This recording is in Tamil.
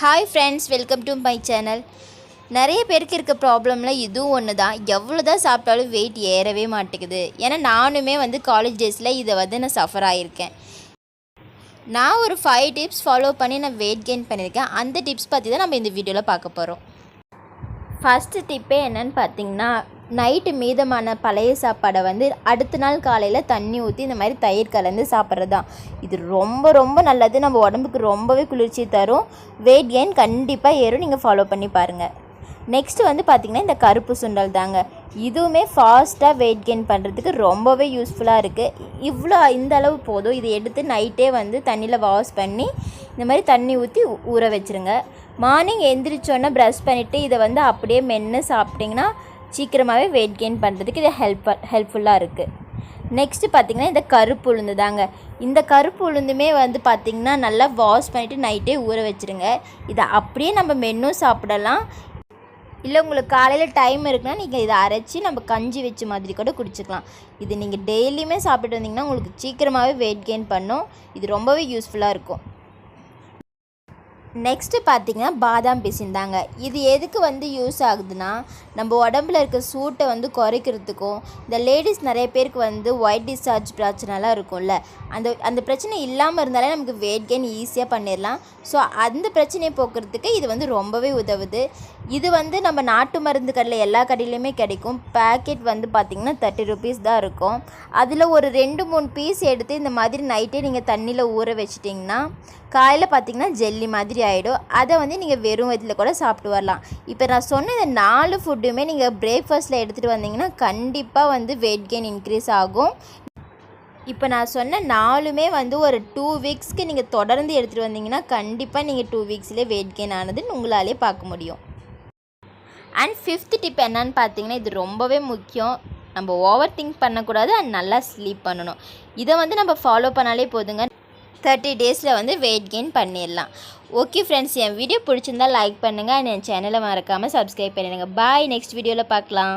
Hi friends welcome to my channel நிறைய பேருக்கு இருக்க ப்ராப்ளமில் இதுவும் ஒன்று தான் எவ்வளோ தான் சாப்பிட்டாலும் வெயிட் ஏறவே மாட்டேங்குது. ஏன்னா நானுமே வந்து காலேஜ் டேஸில் இதை வந்து நான் சஃபர் ஆகியிருக்கேன் நான் ஒரு ஃபைவ் டிப்ஸ் ஃபாலோ பண்ணி நான் வெயிட் கெயின் பண்ணியிருக்கேன். அந்த டிப்ஸ் பற்றி தான் நம்ம இந்த வீடியோவில் பார்க்க போகிறோம் ஃபஸ்ட்டு டிப்பே என்னன்னு பார்த்தீங்கன்னா நைட்டு மீதமான பழைய சாப்பாடை வந்து அடுத்த நாள் காலையில் தண்ணி ஊற்றி இந்த மாதிரி தயிர் கலந்து சாப்பிட்றது தான் இது ரொம்ப ரொம்ப நல்லது. நம்ம உடம்புக்கு ரொம்பவே குளிர்ச்சி தரும். வெயிட் கெயின் கண்டிப்பாக ஏறும். நீங்கள் ஃபாலோ பண்ணி பாருங்கள் நெக்ஸ்ட்டு வந்து பார்த்திங்கன்னா இந்த கருப்பு சுண்டல் தாங்க. இதுவுமே ஃபாஸ்ட்டாக வெயிட் கெயின் பண்ணுறதுக்கு ரொம்பவே யூஸ்ஃபுல்லாக இருக்குது இவ்வளோ இந்த அளவு போதும். இதை எடுத்து நைட்டே வந்து தண்ணியில் வாஷ் பண்ணி இந்த மாதிரி தண்ணி ஊற்றி ஊற வச்சுருங்க. மார்னிங் எந்திரிச்சோன்னே ப்ரஷ் பண்ணிவிட்டு இதை வந்து அப்படியே மென்று சாப்பிட்டிங்கன்னா சீக்கிரமாகவே வெயிட் கெயின் பண்ணுறதுக்கு இது ஹெல்ப் ஹெல்ப்ஃபுல்லாக இருக்குது நெக்ஸ்ட்டு பார்த்திங்கன்னா இந்த கருப்பு உளுந்து தாங்க இந்த கருப்பு உளுந்துமே வந்து பார்த்திங்கன்னா நல்லா வாஷ் பண்ணிவிட்டு நைட்டே ஊற வச்சுருங்க. இதை அப்படியே நம்ம மென்னும் சாப்பிடலாம். இல்லை உங்களுக்கு காலையில் டைம் இருக்குன்னா நீங்கள் இதை அரைச்சி நம்ம கஞ்சி வச்ச மாதிரி கூட குடிச்சிக்கலாம். இது நீங்கள் டெய்லியுமே சாப்பிட்டு வந்தீங்கன்னா உங்களுக்கு சீக்கிரமாகவே வெயிட் கெயின் பண்ணும். இது ரொம்பவே யூஸ்ஃபுல்லாக இருக்கும். நெக்ஸ்ட்டு பார்த்தீங்கன்னா பாதாம் பிசின்தாங்க இது எதுக்கு வந்து யூஸ் ஆகுதுன்னா நம்ம உடம்புல இருக்க சூட்டை வந்து குறைக்கிறதுக்கும் இந்த லேடிஸ் நிறைய பேருக்கு வந்து ஒயிட் டிஸ்சார்ஜ் பிரச்சனைலாம் இருக்கும்ல. அந்த அந்த பிரச்சனை இல்லாமல் இருந்தாலே நமக்கு வெயிட் கெயின் ஈஸியாக பண்ணிடலாம். ஸோ அந்த பிரச்சனையை போக்குறதுக்கு இது வந்து ரொம்பவே உதவுது. இது வந்து நம்ம நாட்டு மருந்து கடையில் எல்லா கடையிலையுமே கிடைக்கும். பேக்கெட் வந்து பார்த்திங்கன்னா தேர்ட்டி ருபீஸ் தான் இருக்கும். அதில் ஒரு ரெண்டு மூணு பீஸ் எடுத்து இந்த மாதிரி நைட்டே நீங்கள் தண்ணியில் ஊற வச்சிட்டிங்கன்னா காலையில் பார்த்தீங்கன்னா ஜெல்லி மாதிரி ஆகிடும் அதை வந்து நீங்கள் வெறும் வயிற்றில் கூட சாப்பிட்டு வரலாம். இப்போ நான் சொன்ன இந்த நாலு ஃபுட்டுமே நீங்கள் பிரேக்ஃபாஸ்ட்டில் எடுத்துகிட்டு வந்தீங்கன்னா கண்டிப்பாக வந்து வெயிட் கெயின் இன்க்ரீஸ் ஆகும். இப்போ நான் சொன்ன நாலுமே வந்து ஒரு டூ வீக்ஸ்க்கு நீங்கள் தொடர்ந்து எடுத்துகிட்டு வந்தீங்கன்னா கண்டிப்பாக நீங்கள் டூ வீக்ஸ்லேயே வெயிட் கெயின் ஆனதுன்னு உங்களாலே பார்க்க முடியும். அண்ட் ஃபிஃப்த் டிப் என்னன்னு பார்த்தீங்கன்னா இது ரொம்பவே முக்கியம். நம்ம ஓவர் திங்க் பண்ணக்கூடாது அண்ட் நல்லா ஸ்லீப் பண்ணணும். இதை வந்து நம்ம ஃபாலோ பண்ணாலே போதுங்க. தேர்ட்டி டேஸில் வந்து வெயிட் கெயின் பண்ணிடலாம். ஓகே ஃப்ரெண்ட்ஸ் என் வீடியோ பிடிச்சிருந்தா லைக் பண்ணுங்கள் அண்ட் என் சேனலை மறக்காமல் சப்ஸ்கிரைப் பண்ணிடுங்க. பாய் நெக்ஸ்ட் வீடியோவில் பார்க்கலாம்.